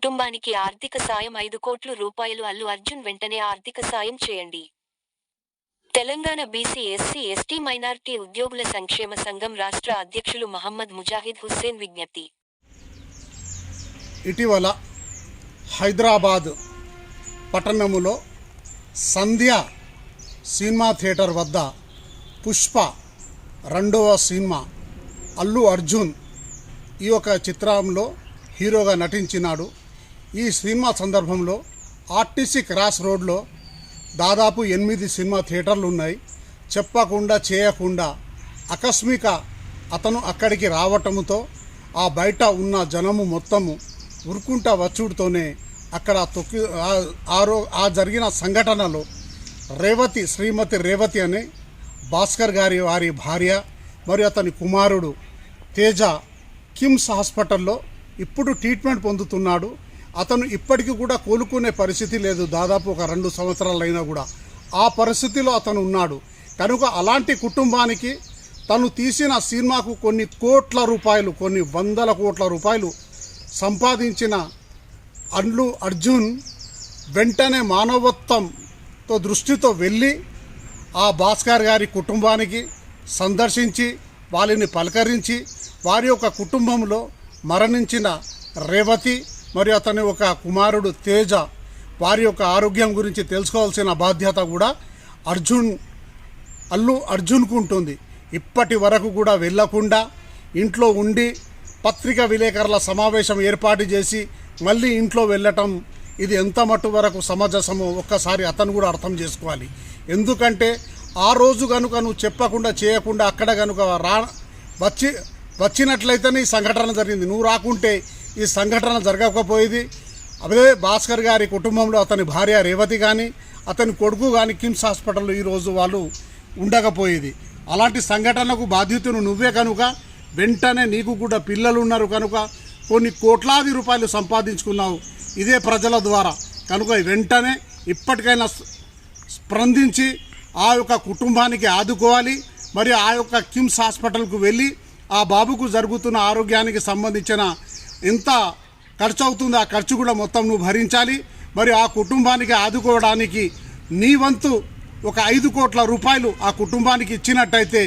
కుటుంబానికి ఆర్థిక సాయం ఐదు కోట్లు రూపాయలు అల్లు అర్జున్ వెంటనే ఆర్థిక సాయం చేయండి. Telangana BC SC ST minority ఉద్యోగుల సంక్షేమ సంఘం రాష్ట్ర అధ్యక్షులు మహమ్మద్ ముజాహిద్ హుస్సేన్ విజ్ఞప్తి. ఇటీవల హైదరాబాద్ పట్టణములో సంధ్య సినిమా థియేటర్ వద్ద పుష్ప రెండవ సినిమా అల్లు అర్జున్ ఈ యొక్క చిత్రంలో హీరోగా నటించినాడు. ఈ సినిమా సందర్భంలో ఆర్టీసీ క్రాస్ రోడ్లో దాదాపు ఎనిమిది సినిమా థియేటర్లు ఉన్నాయి. చెప్పకుండా చేయకుండా ఆకస్మిక అతను అక్కడికి రావటంతో ఆ బయట ఉన్న జనము మొత్తము ఉరుకుంటా వచ్చుడుతోనే అక్కడ తొక్కి ఆ- ఆ జరిగిన సంఘటనలో రేవతి శ్రీమతి రేవతి అనే భాస్కర్ గారి వారి భార్య మరియు అతని కుమారుడు తేజ కిమ్స్ హాస్పిటల్లో ఇప్పుడు ట్రీట్మెంట్ పొందుతున్నాడు. అతను ఇప్పటికీ కూడా కోలుకునే పరిస్థితి లేదు దాదాపు ఒక రెండు సంవత్సరాలైనా కూడా. ఆ పరిస్థితిలో అతను ఉన్నాడు. కనుక అలాంటి కుటుంబానికి తను తీసిన సినిమాకు కొన్ని కోట్ల రూపాయలు కొన్ని వందల కోట్ల రూపాయలు సంపాదించిన అల్లు అర్జున్ వెంటనే మానవత్వంతో దృష్టితో వెళ్ళి ఆ భాస్కర్ గారి కుటుంబానికి సందర్శించి వారిని పలకరించి వారి యొక్క కుటుంబంలో మరణించిన రేవతి మరియు అతని ఒక కుమారుడు తేజ వారి యొక్క ఆరోగ్యం గురించి తెలుసుకోవాల్సిన బాధ్యత కూడా అర్జున్ అల్లు అర్జున్కు ఉంటుంది. ఇప్పటి వరకు కూడా వెళ్ళకుండా ఇంట్లో ఉండి పత్రికా విలేకరుల సమావేశం ఏర్పాటు చేసి మళ్ళీ ఇంట్లో వెళ్ళటం ఇది ఎంత మట్టు వరకు సమంజసమో ఒక్కసారి అతను కూడా అర్థం చేసుకోవాలి. ఎందుకంటే ఆ రోజు కనుక నువ్వు చెప్పకుండా చేయకుండా అక్కడ కనుక రా వచ్చి వచ్చినట్లయితేనే ఈ సంఘటన జరిగింది. నువ్వు రాకుంటే ఈ సంఘటన జరగకపోయేది. అదే భాస్కర్ గారి కుటుంబంలో అతని భార్య రేవతి కానీ అతని కొడుకు కానీ కిమ్స్ హాస్పిటల్లో ఈరోజు వాళ్ళు ఉండకపోయేది. అలాంటి సంఘటనకు బాధ్యతను నువ్వే కనుక వెంటనే నీకు కూడా పిల్లలు ఉన్నారు కనుక కొన్ని కోట్లాది రూపాయలు సంపాదించుకున్నావు. ఇదే ప్రజల ద్వారా. కనుక వెంటనే ఇప్పటికైనా స్పందించి ఆ యొక్క కుటుంబానికి ఆదుకోవాలి. మరియు ఆ యొక్క కిమ్స్ హాస్పిటల్కు వెళ్ళి ఆ బాబుకు జరుగుతున్న ఆరోగ్యానికి సంబంధించిన ఎంత ఖర్చు అవుతుందో ఆ ఖర్చు కూడా మొత్తం నువ్వు భరించాలి. మరి ఆ కుటుంబానికి ఆదుకోవడానికి నీ వంతు ఒక ఐదు కోట్ల రూపాయలు ఆ కుటుంబానికి ఇచ్చినట్టయితే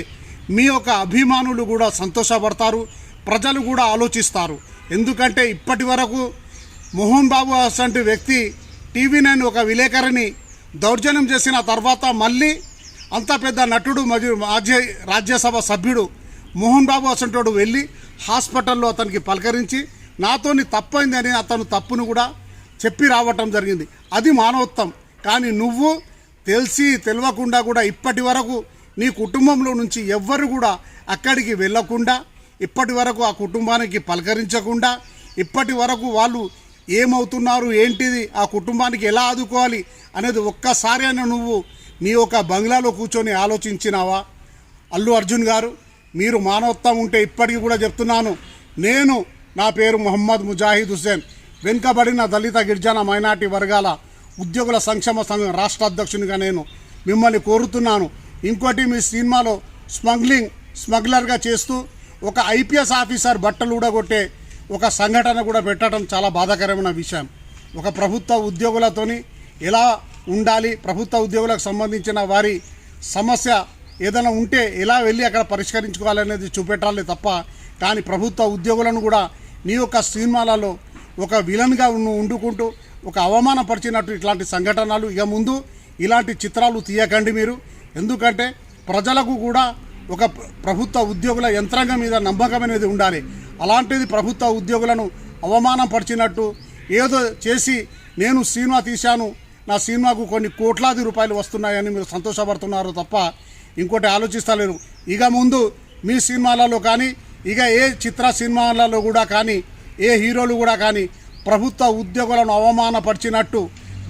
మీ యొక్క అభిమానులు కూడా సంతోషపడతారు ప్రజలు కూడా ఆలోచిస్తారు. ఎందుకంటే ఇప్పటి వరకు మోహన్ బాబు అసంటి వ్యక్తి టీవీ నైన్ ఒక విలేకరిని దౌర్జన్యం చేసిన తర్వాత మళ్ళీ అంత పెద్ద నటుడు మరియు మాజీ రాజ్యసభ సభ్యుడు మోహన్ బాబు అసంటోడు వెళ్ళి హాస్పిటల్లో అతనికి పలకరించి నాతోని తప్పైందని అతను తప్పును కూడా చెప్పి రావటం జరిగింది. అది మానవత్వం. కానీ నువ్వు తెలిసి తెలియకుండా కూడా ఇప్పటి వరకు నీ కుటుంబంలో నుంచి ఎవ్వరు కూడా అక్కడికి వెళ్ళకుండా ఇప్పటి వరకు ఆ కుటుంబానికి పలకరించకుండా ఇప్పటి వరకు వాళ్ళు ఏమవుతున్నారు ఏంటిది ఆ కుటుంబానికి ఎలా ఆదుకోవాలి అనేది ఒక్కసారి అయినా నువ్వు నీ యొక్క బంగ్లాలో కూర్చొని ఆలోచించినావా? అల్లు అర్జున్ గారు మీరు మానవత్వం ఉంటే ఇప్పటికీ కూడా చెప్తున్నాను. నేను నా పేరు మొహమ్మద్ ముజాహిద్ హుస్సేన్. వెనుకబడిన దళిత గిరిజన మైనార్టీ వర్గాల ఉద్యోగుల సంక్షేమ సంఘం రాష్ట్ర అధ్యక్షునిగా నేను మిమ్మల్ని కోరుతున్నాను. ఇంకోటి మీ సినిమాలో స్మగ్లింగ్ స్మగ్లర్గా చేస్తూ ఒక ఐపీఎస్ ఆఫీసర్ బట్టలు ఊడగొట్టే ఒక సంఘటన కూడా పెట్టడం చాలా బాధాకరమైన విషయం. ఒక ప్రభుత్వ ఉద్యోగులతోని ఎలా ఉండాలి ప్రభుత్వ ఉద్యోగులకు సంబంధించిన వారి సమస్య ఏదైనా ఉంటే ఎలా వెళ్ళి అక్కడ పరిష్కరించుకోవాలనేది చూపెట్టాలి తప్ప కానీ ప్రభుత్వ ఉద్యోగులను కూడా నీ యొక్క సినిమాలలో ఒక విలన్గా ఉండుకుంటూ ఒక అవమానపరిచినట్టు ఇట్లాంటి సంఘటనలు ఇక ముందు ఇలాంటి చిత్రాలు తీయకండి మీరు. ఎందుకంటే ప్రజలకు కూడా ఒక ప్రభుత్వ ఉద్యోగుల యంత్రాంగం మీద నమ్మకం అనేది ఉండాలి. అలాంటిది ప్రభుత్వ ఉద్యోగులను అవమానపరిచినట్టు ఏదో చేసి నేను సినిమా తీశాను నా సినిమాకు కొన్ని కోట్లాది రూపాయలు వస్తున్నాయని మీరు సంతోషపడుతున్నారు తప్ప ఇంకోటి ఆలోచిస్తలేరు ఇక ముందు మీ సినిమాలలో కానీ ఇక ఏ చిత్ర సినిమాలలో కూడా కానీ ఏ హీరోలు కూడా కానీ ప్రభుత్వ ఉద్యోగులను అవమానపరిచినట్టు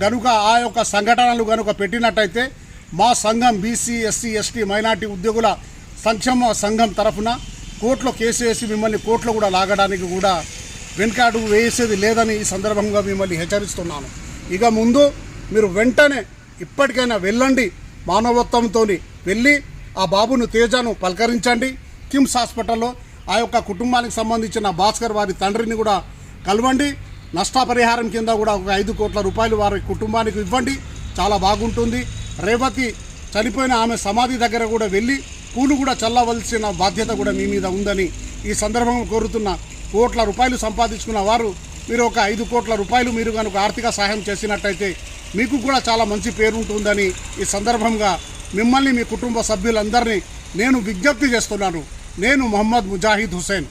గనుక ఆ యొక్క సంఘటనలు గనుక పెట్టినట్టయితే మా సంఘం బీసీ ఎస్సీ ఎస్టీ మైనార్టీ ఉద్యోగుల సంక్షేమ సంఘం తరఫున కోర్టులో కేసు వేసి మిమ్మల్ని కోర్టులో కూడా లాగడానికి కూడా వెనుకాడు వేసేది లేదని ఈ సందర్భంగా మిమ్మల్ని హెచ్చరిస్తున్నాను. ఇక ముందు మీరు వెంటనే ఇప్పటికైనా వెళ్ళండి మానవత్వంతో వెళ్ళి ఆ బాబును తేజను పలకరించండి. కిమ్స్ హాస్పిటల్లో ఆ యొక్క కుటుంబానికి సంబంధించిన భాస్కర్ వారి తండ్రిని కూడా కలవండి. నష్టపరిహారం కింద కూడా ఒక ఐదు కోట్ల రూపాయలు వారి కుటుంబానికి ఇవ్వండి. చాలా బాగుంటుంది. రేవతి చనిపోయిన ఆమె సమాధి దగ్గర కూడా వెళ్ళి పూలు కూడా చల్లవలసిన బాధ్యత కూడా మీ మీద ఉందని ఈ సందర్భంగా కోరుతున్న కోట్ల రూపాయలు సంపాదించుకున్న వారు మీరు ఒక ఐదు కోట్ల రూపాయలు మీరు కనుక ఆర్థిక సహాయం చేసినట్టయితే మీకు కూడా చాలా మంచి పేరు ఉంటుందని ఈ సందర్భంగా మిమ్మల్ని మీ కుటుంబ సభ్యులందరినీ నేను విజ్ఞప్తి చేస్తున్నాను. నేను మొహమ్మద్ ముజాహిద్ హుసేన్